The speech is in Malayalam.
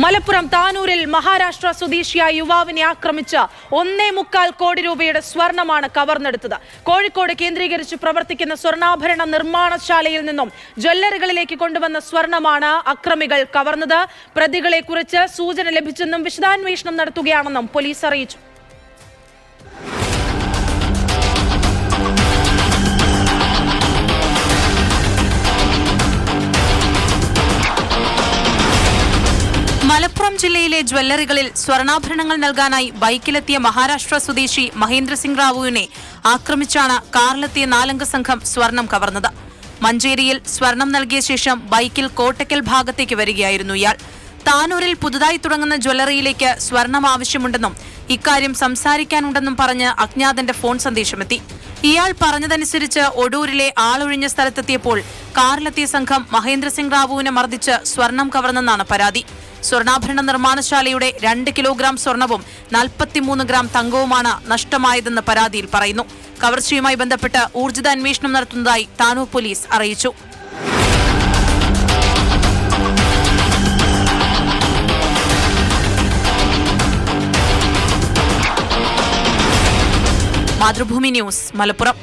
മലപ്പുറം താനൂരിൽ മഹാരാഷ്ട്ര സ്വദേശിയായ യുവാവിനെ ആക്രമിച്ച ഒന്നേ മുക്കാൽ കോടി രൂപയുടെ സ്വർണമാണ് കവർന്നെടുത്തത്. കോഴിക്കോട് കേന്ദ്രീകരിച്ച് പ്രവർത്തിക്കുന്ന സ്വർണാഭരണ നിർമ്മാണശാലയിൽ നിന്നും ജ്വല്ലറികളിലേക്ക് കൊണ്ടുവന്ന സ്വർണമാണ് അക്രമികൾ കവർന്നത്. പ്രതികളെക്കുറിച്ച് സൂചന ലഭിച്ചെന്നും വിശദാന്വേഷണം നടത്തുകയാണെന്നും പോലീസ് അറിയിച്ചു. മലപ്പുറം ജില്ലയിലെ ജ്വല്ലറികളിൽ സ്വർണാഭരണങ്ങൾ നൽകാനായി ബൈക്കിലെത്തിയ മഹാരാഷ്ട്ര സ്വദേശി മഹേന്ദ്ര സിംഗ് റാവുവിനെ ആക്രമിച്ചാണ് കാറിലെത്തിയ നാലംഗ സംഘം സ്വർണം കവർന്നത്. മഞ്ചേരിയിൽ സ്വർണം നൽകിയ ശേഷം ബൈക്കിൽ കോട്ടക്കൽ ഭാഗത്തേക്ക് വരികയായിരുന്നു ഇയാൾ. താനൂരിൽ പുതുതായി തുടങ്ങുന്ന ജ്വല്ലറിയിലേക്ക് സ്വർണം ആവശ്യമുണ്ടെന്നും ഇക്കാര്യം സംസാരിക്കാനുണ്ടെന്നും പറഞ്ഞ് അജ്ഞാതന്റെ ഫോൺ സന്ദേശമെത്തി. ഇയാൾ പറഞ്ഞതനുസരിച്ച് ഒഡൂരിലെ ആളൊഴിഞ്ഞ സ്ഥലത്തെത്തിയപ്പോൾ കാറിലെത്തിയ സംഘം മഹേന്ദ്ര സിംഗ് റാവുവിനെ മർദ്ദിച്ച് സ്വർണം കവർന്നെന്നാണ് പരാതി. സ്വർണാഭരണ നിർമ്മാണശാലയുടെ രണ്ട് കിലോഗ്രാം സ്വർണവും നാൽപ്പത്തിമൂന്ന് ഗ്രാം തങ്കവുമാണ് നഷ്ടമായതെന്ന് പരാതിയിൽ പറയുന്നു. കവർച്ചയുമായി ബന്ധപ്പെട്ട് ഊർജിത അന്വേഷണം നടത്തുന്നതായി താനൂർ പോലീസ് അറിയിച്ചു. മാതൃഭൂമി ന്യൂസ് മലപ്പുറം.